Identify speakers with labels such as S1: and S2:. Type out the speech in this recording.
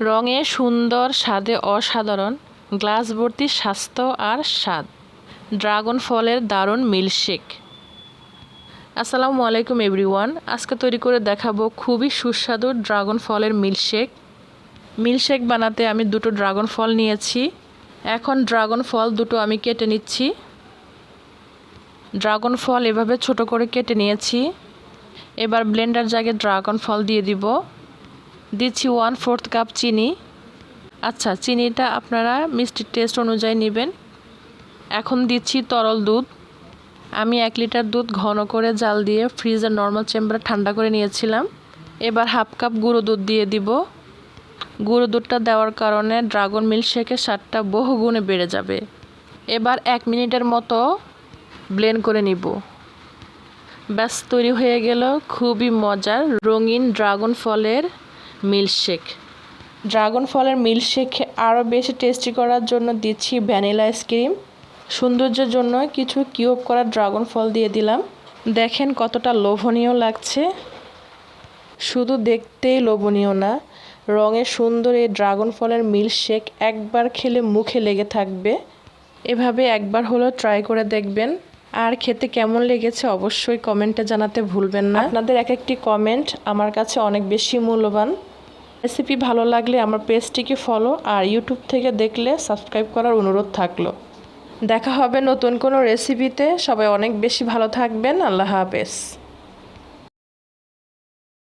S1: রঙে সুন্দর, স্বাদে অসাধারণ, গ্লাস ভর্তি স্বাস্থ্য আর স্বাদ। ড্রাগন ফলের দারুণ মিল্কশেক। আসসালামু আলাইকুম, এভরিওয়ান। আজকে তৈরি করে দেখাবো খুবই সুস্বাদু ড্রাগন ফলের মিল্কশেক। মিল্কশেক বানাতে আমি দুটো ড্রাগন ফল নিয়েছি। এখন ড্রাগন ফল দুটো আমি কেটে নিচ্ছি। ড্রাগন ফল এভাবে ছোট করে কেটে নিয়েছি। এবার ব্লেন্ডার জায়গায় ড্রাগন ফল দিয়ে দিব। দিচ্ছি ওয়ান ফোর্থ কাপ চিনি? আচ্ছা চিনিটা আপনারা মিষ্টির টেস্ট অনুযায়ী নেবেন। এখন দিচ্ছি তরল দুধ। আমি এক লিটার দুধ ঘন করে জাল দিয়ে ফ্রিজের নর্মাল চেম্বারে ঠান্ডা করে নিয়েছিলাম। এবার হাফ কাপ গুঁড়ো দুধ দিয়ে দিব। গুঁড়ো দুধটা দেওয়ার কারণে ড্রাগন মিল্কশেকের স্বাদটা বহু গুণে বেড়ে যাবে। এবার এক মিনিটের মতো ব্লেন্ড করে নিব। ব্যাস, তৈরি হয়ে গেল। খুবই মজার রঙিন ড্রাগন ফলের মিল্কশেক। ড্রাগন ফলের মিল্কশেক আরও বেশি টেস্টি করার জন্য দিচ্ছি ভ্যানিলা আইসক্রিম সৌন্দর্যের জন্য কিছু কিউব করা ড্রাগন ফল দিয়ে দিলাম। দেখেন কতটা লোভনীয় লাগছে। শুধু দেখতেই লোভনীয় না, রঙে সুন্দর এই ড্রাগন ফলের মিল্কশেক একবার খেলে মুখে লেগে থাকবে। এভাবে একবার হলেও ট্রাই করে দেখবেন। আর খেতে কেমন লেগেছে অবশ্যই কমেন্টে জানাতে ভুলবেন না। আপনাদের এক একটি কমেন্ট আমার কাছে অনেক বেশি মূল্যবান। রেসিপি ভালো লাগলে আমার পেজটিকে ফলো আর ইউটিউব থেকে দেখলে সাবস্ক্রাইব করার অনুরোধ থাকল। দেখা হবে নতুন কোনো রেসিপিতে। সবাই অনেক বেশি ভালো থাকবেন। আল্লাহ হাফেজ।